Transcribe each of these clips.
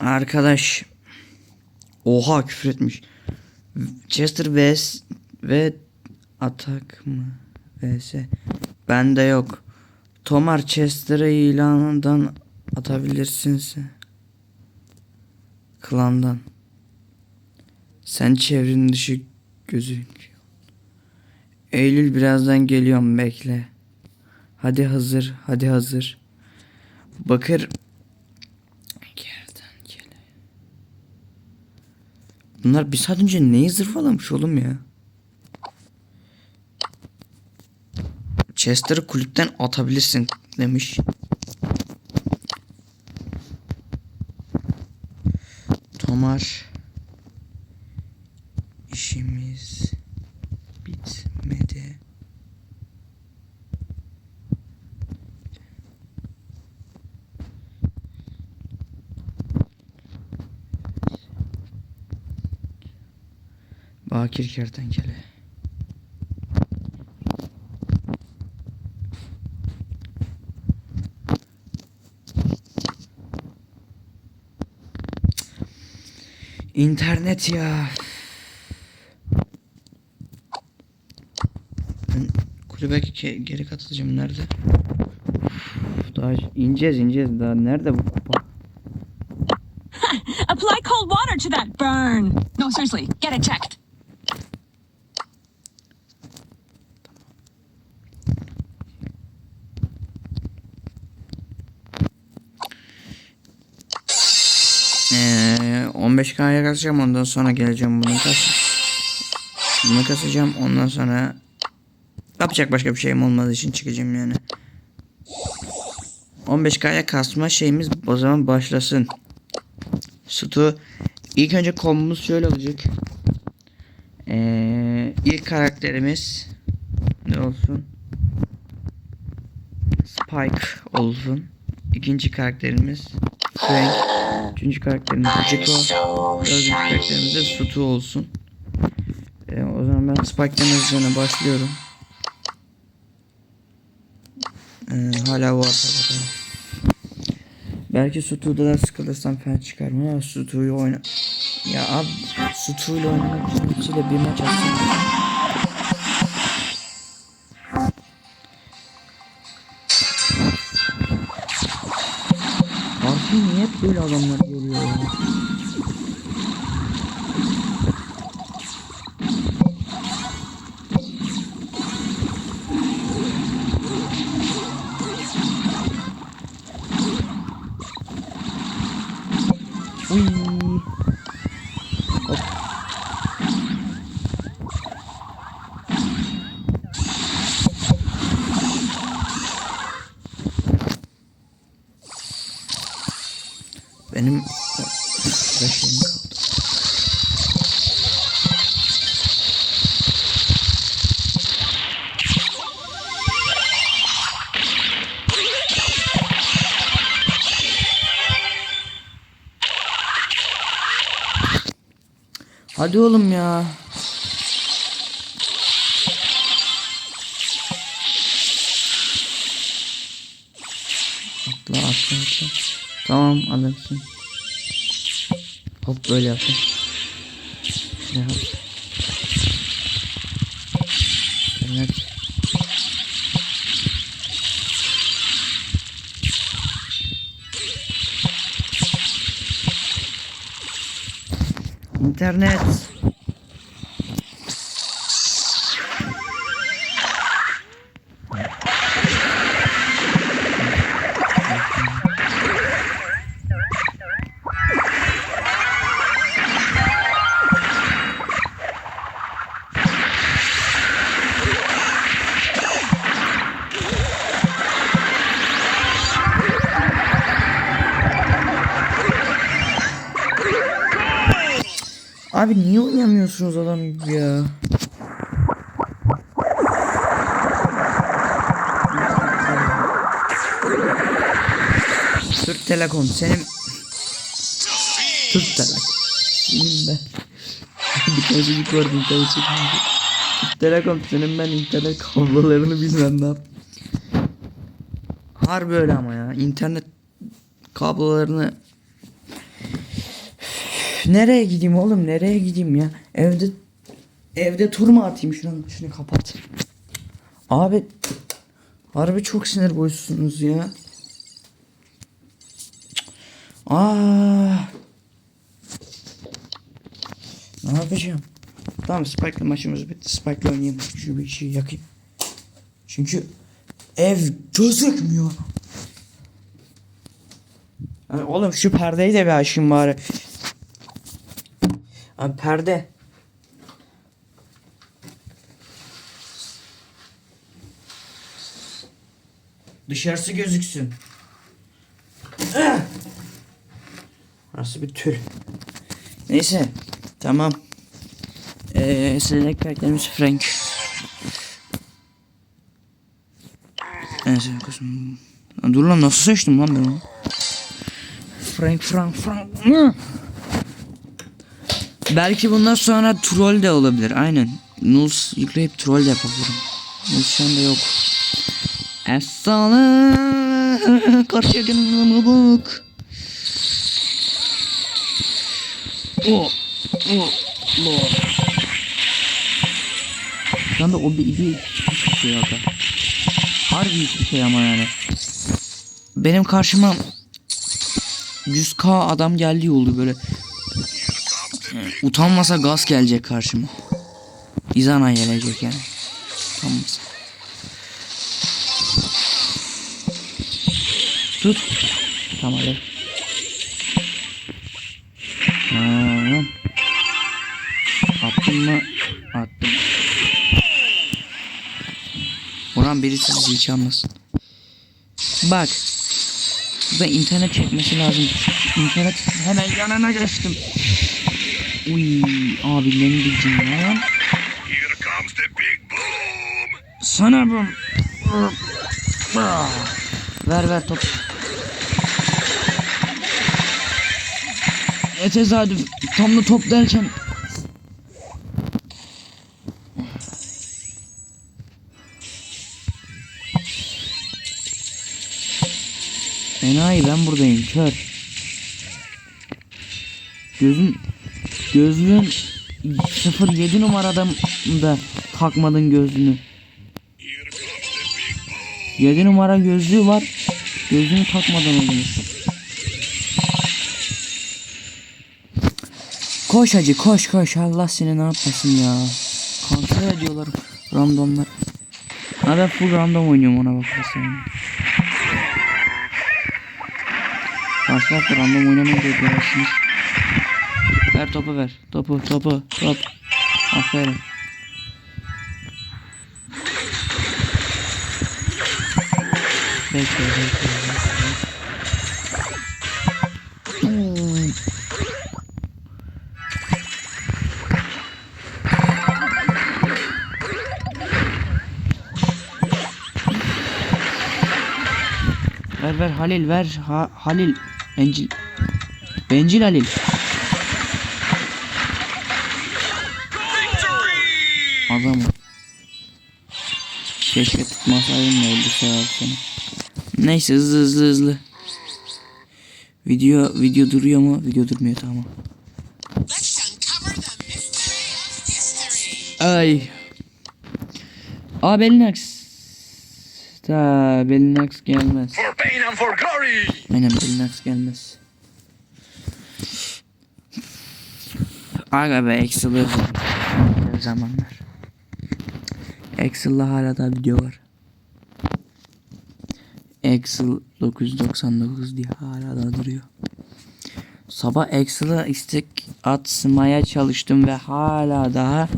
Arkadaş. Oha küfür etmiş. Chester vs ve atak mı? vs. Bende yok. Tomar Chester'ı ilanından atabilirsin sen. Klandan. Sen çevrenin dışı gözük. Eylül birazdan geliyorum bekle. Hadi hazır, hadi hazır. Bakır Kertenkele. Bunlar bir saat önce neyi zırvalamış oğlum ya? Chester'ı kulüpten atabilirsin demiş. Tomar Bakir kertenkele. İnternet ya. Ben kulübe geri katılacağım. Nerede? Daha ineceğiz ineceğiz. Daha nerede bu? Apply cold water to that burn. No, seriously, get it checked. 15K'ya kasacağım ondan sonra geleceğim bunu kas. Bunu kasacağım ondan sonra yapacak başka bir şeyim olmadığı için çıkacağım yani. 15K'ya kasma şeyimiz o zaman başlasın. Sütü ilk önce kombumuz şöyle olacak. Ee, ilk karakterimiz ne olsun? Spike olsun. İkinci karakterimiz Frank. Üçüncü karakterimiz Jeko. Dördüncü karakterimiz de Sutu olsun. Ee, o zaman ben Spike'den hızlıca başlıyorum. Ee, hala var tabii. Belki Sutu'da da sıkılırsam falan çıkarım ama Sutu'yu oyna... Ya abi Sutu'yla oynamak için bir maç atsın. Böyle adamlar geliyor Beşim kaldı. Hadi oğlum ya. Atla atla atla. Tamam alırsın. Hop böyle yaptım. Ne yap? Evet. İnternet. Niye oynamıyorsunuz adam ya? Türk Telekom senin Türk Telekom. Senin ben. Bir çocuk vardı internet çekmeyince Türk Telekom senin ben internet kablolarını bilmem ne yap Harbi öyle ama ya. İnternet kablolarını Nereye gideyim oğlum nereye gideyim ya? Evde evde tur mu atayım şunu şunu kapat. Abi harbi çok sinir bozuyorsunuz ya. Aa. Ne yapacağım? Tamam Spike'la maçımız bitti. Spike'la oynayayım. Şu bir şey yakayım. Çünkü ev gözükmüyor. Oğlum şu perdeyi de bir açayım bari. Abi perde. Dışarısı gözüksün. Burası bir tül. Neyse. Tamam. Ee, select karakterimiz Frank. Neyse. Lan Dur lan nasıl seçtim lan ben onu? Frank Frank Frank. Belki bundan sonra troll de olabilir. Aynen. Nus yükleyip troll de yapabilirim. Nus şu anda yok. Esale karşıya gelin bak. Oh, oh, Lord. Şu anda o bir, bir hiçbir şey yok. ha. Harbi hiçbir şey ama yani. Benim karşıma 100k adam geldiği oldu böyle. Utanmasa gaz gelecek karşıma. İzana gelecek yani. Utanmasa. Tut. Tamam hadi. Tamam. Attın mı? Attım. Ulan birisi sizi hiç almasın. Bak. Burada internet çekmesi lazım. İnternet hemen yanına geçtim. Uy abi beni diyeceğim lan. Here comes the big boom. Sana bu. Ver ver top. E tesadüf. Tam da top derken. Enayi ben buradayım kör. Gözün gözlüğün 07 numarada da takmadın gözlüğünü. 7 numara gözlüğü var. Gözlüğünü takmadan olmuş. Koş hacı koş koş Allah seni ne yapmasın ya. Kontrol ediyorlar randomlar. Ha ben full random oynuyorum ona bakarsan. Karşılar random oynamayı da. Ver topu ver. Topu topu top. Aferin. Bekle bekle. Ver ver Halil ver ha, Halil Bencil Bencil Halil Adam Keşke tutmasaydım da öldürse abi seni Neyse hızlı hızlı hızlı. Video video duruyor mu? Video durmuyor tamam. Ay. Aa Belinax Ta Belinax gelmez. Aynen Belinax gelmez. Aga be Güzel zamanlar Excel'la hala da video var Excel 999 diye hala da duruyor Sabah Excel'a istek atmaya çalıştım ve hala daha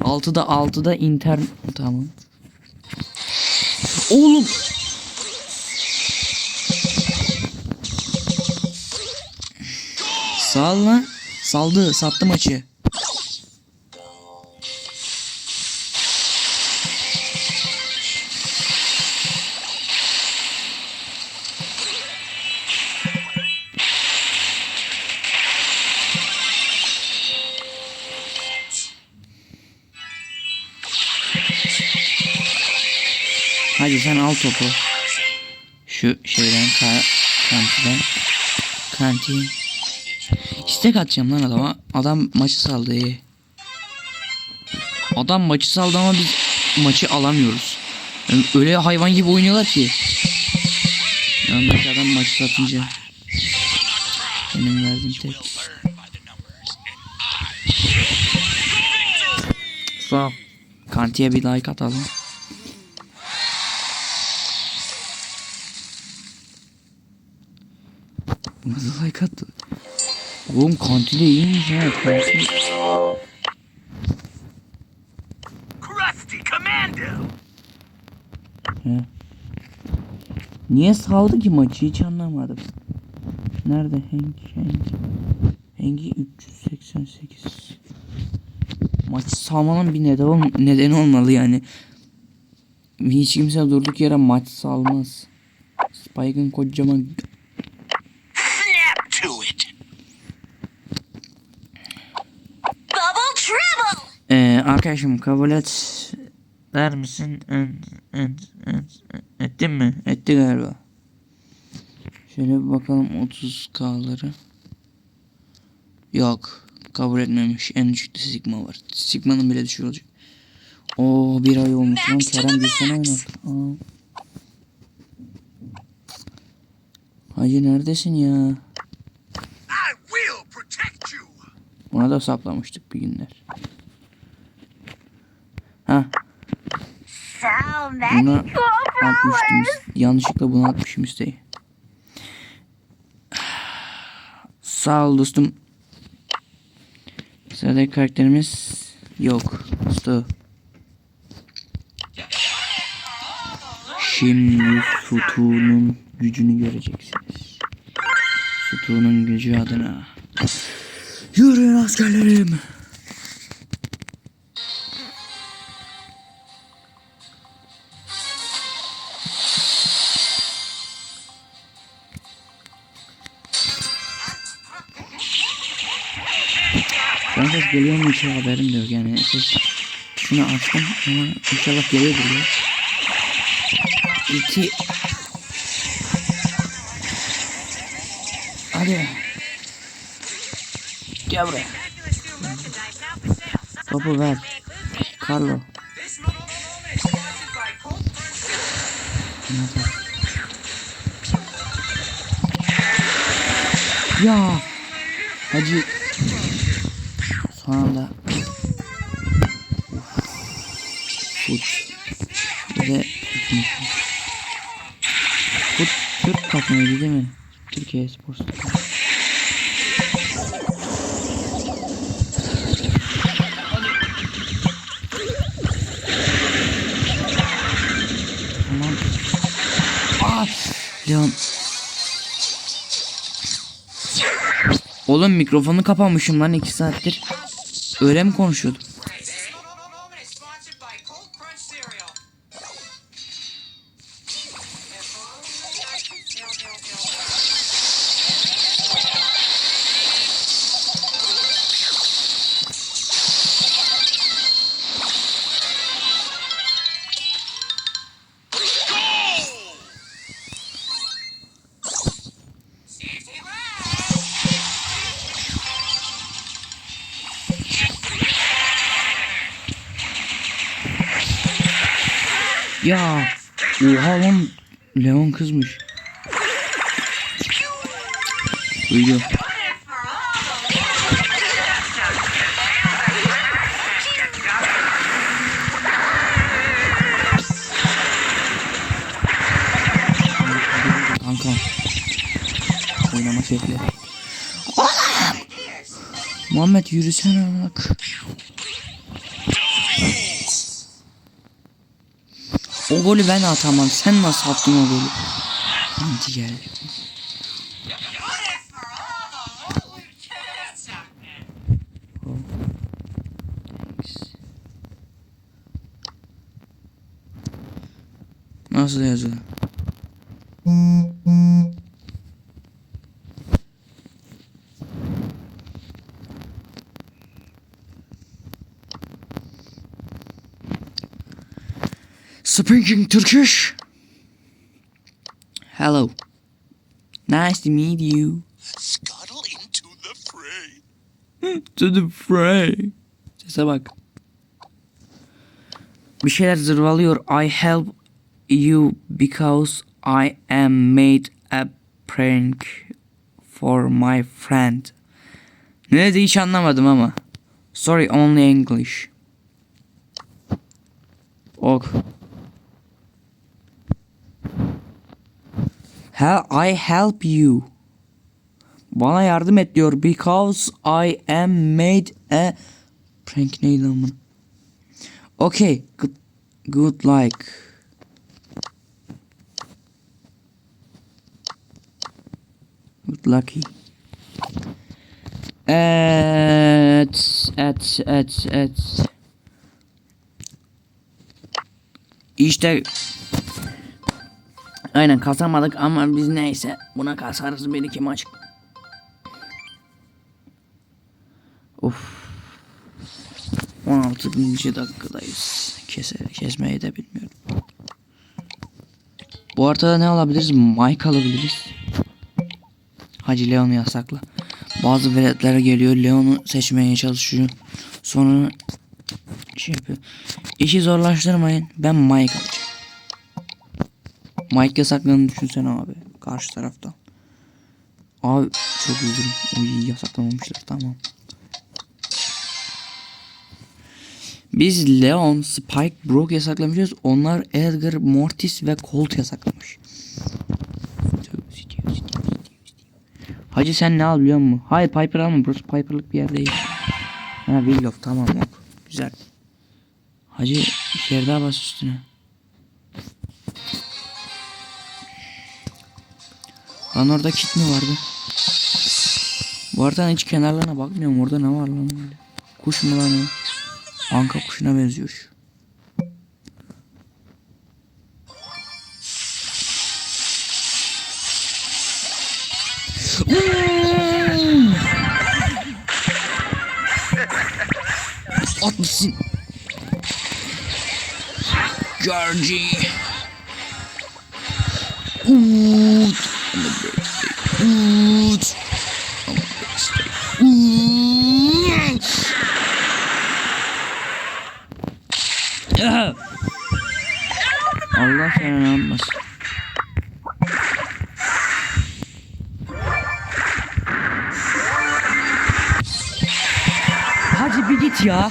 6'da 6'da internet tamam Oğlum Sal lan. Saldı. Sattı maçı. Hadi sen al topu. Şu şeyden ka kantiden. Kantin. İstek atacağım lan adama. Adam maçı saldı. Adam maçı saldı ama biz maçı alamıyoruz. Yani öyle hayvan gibi oynuyorlar ki. Yanındaki adam maçı satınca. Benim verdiğim tek. Sağ. Kantiye bir like atalım. Nasıl like attı? Oğlum kantinde iyiymiş ha. Kantin. Crusty Commando! Niye saldı ki maçı hiç anlamadım. Nerede Hank Hank? Hank'i 388. Maçı salmanın bir neden ol nedeni olmalı yani. Hiç kimse durduk yere maç salmaz. Spike'ın kocaman Snap to it! Bubble trouble! Ee, arkadaşım kabul et der misin? Et, et, et, ettin mi? Etti galiba. Şöyle bir bakalım 30k'ları. Yok. Kabul etmemiş. En düşükte Sigma var. Sigma'nın bile düşük olacak. Oo bir ay olmuş lan. Kerem bir sene. Aa. Hacı neredesin ya? I will protect you! Buna da saplamıştık bir günler. Ha So Buna atmıştım. Yanlışlıkla bunu atmışım isteği. Sağ ol dostum. Sıradaki karakterimiz yok. Stu. Şimdi Sutu'nun gücünü göreceksiniz. Sutu'nun gücü adına. Yürüyün askerlerim. Geliyor hiç haberim de yok yani. Ses şunu açtım ama inşallah geliyordur ya. İki. Hadi. Gel buraya. Topu ver. Carlo. Ya. Hacı. Son anda Takımıydı değil mi? Türkiye Spor. Tamam. Aa, Leon. Oğlum mikrofonu kapamışım lan 2 saattir. Öyle mi konuşuyordum? Ya. Oha lan. Leon kızmış. Duyuyor. Kanka. Oynama şekli. Oğlum. Muhammed yürüsene bak. O golü ben atamam. Sen nasıl attın o golü? Anti geldi. Nasıl yazıyor? Speaking Turkish. Hello. Nice to meet you. Scuttle into the to the fray. Sese bak. Bir şeyler zırvalıyor. I help you because I am made a prank for my friend. Ne dedi hiç anlamadım ama. Sorry only English. Ok. I help you. Bana yardım et diyor. Because I am made a prank neydi bunu? Okay. Good, good like. Good lucky. Evet, evet, evet, evet. İşte Aynen kasamadık ama biz neyse buna kasarız bir iki maç. Of. 16. dakikadayız. Kese, kesmeyi de bilmiyorum. Bu haritada ne alabiliriz? Mike alabiliriz. Hacı Leon'u yasakla. Bazı veletler geliyor. Leon'u seçmeye çalışıyor. Sonra şey yapıyor. İşi zorlaştırmayın. Ben Mike. Mike yasaklandığını düşünsene abi. Karşı taraftan. Abi çok üzülürüm. Uy yasaklamamışlar tamam. Biz Leon, Spike, Brock yasaklamışız. Onlar Edgar, Mortis ve Colt yasaklamış. Hacı sen ne al biliyor musun? Hayır Piper alma. Burası Piper'lık bir yer değil. Ha Willow tamam ok. Güzel. Hacı bir kere daha bas üstüne. Lan orada kit mi vardı? Bu arada hiç kenarlarına bakmıyorum. Orada ne var lan? Kuş mu lan? Anka kuşuna benziyor. At mısın? Georgie. Uut. Ya.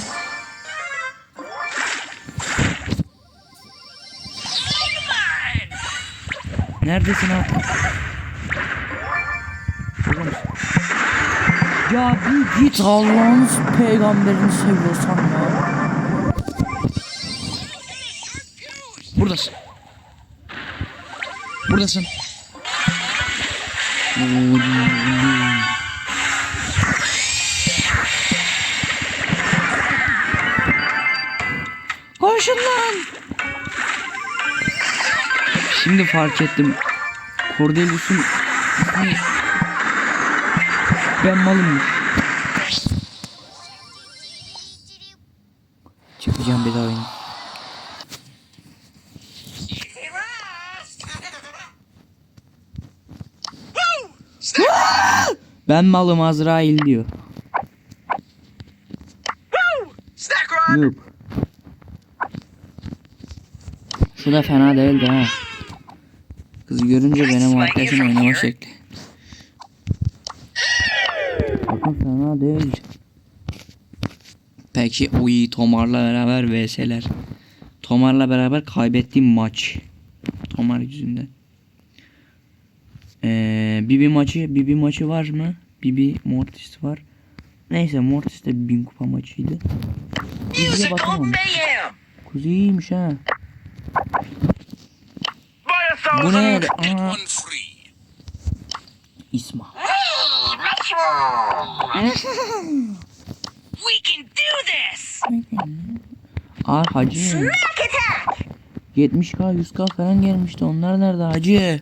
Neredesin abi? Ya bir git Allah'ın peygamberini seviyorsan ya. Buradasın. Buradasın. Koşun lan. Şimdi fark ettim. Cordelius'un ben malımmış. Çıkacağım bir daha oyuna. Ben malım Azrail diyor. Noob. Şu da fena değildi ha. Kız görünce benim arkadaşım oynama şekli. Bakın fena değil. Peki uy Tomar'la beraber vs'ler. Tomar'la beraber kaybettiğim maç. Tomar yüzünden. Ee, Bibi maçı, Bibi maçı var mı? Bibi Mortis var. Neyse Mortis de bin kupa maçıydı. Bibi'ye bakamam. Kuzeymiş ha. Bu ne? Aa, free. İsma. We can do this! Aa hacı. 70k 100k falan gelmişti. Onlar nerede hacı?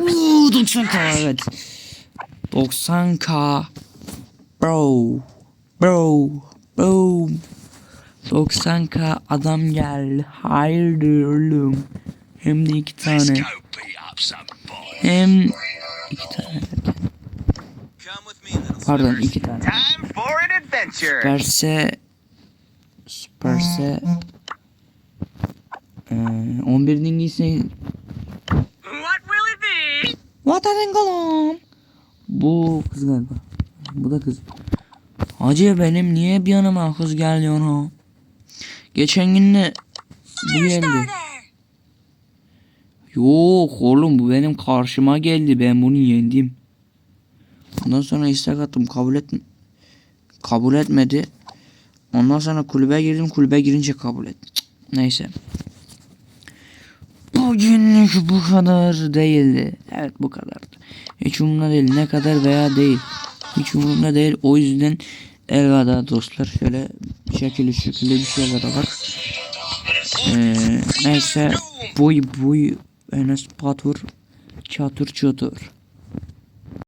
Uuu 90k evet. 90k. Bro. Bro. Bro. 90k adam geldi. Hayırdır oğlum. Hem de iki tane. Hem iki tane. Pardon iki tane. Süperse Süperse ee, 11'in iyisi What will it be? What are you Bu kız galiba. Bu da kız. Hacı benim niye bir yanıma kız geliyor ha? Geçen gün de bu geldi. Yok oğlum bu benim karşıma geldi. Ben bunu yendim. Ondan sonra istek attım kabul et kabul etmedi. Ondan sonra kulübe girdim. Kulübe girince kabul etti. Neyse. Bugünlük bu kadar değildi. Evet bu kadardı. Hiç umurumda değil. Ne kadar veya değil. Hiç umurumda değil. O yüzden elveda dostlar. Şöyle şekilli şekilli bir şeyler bak. Ee, neyse. Buy buy Enes Batur. Çatır çatır.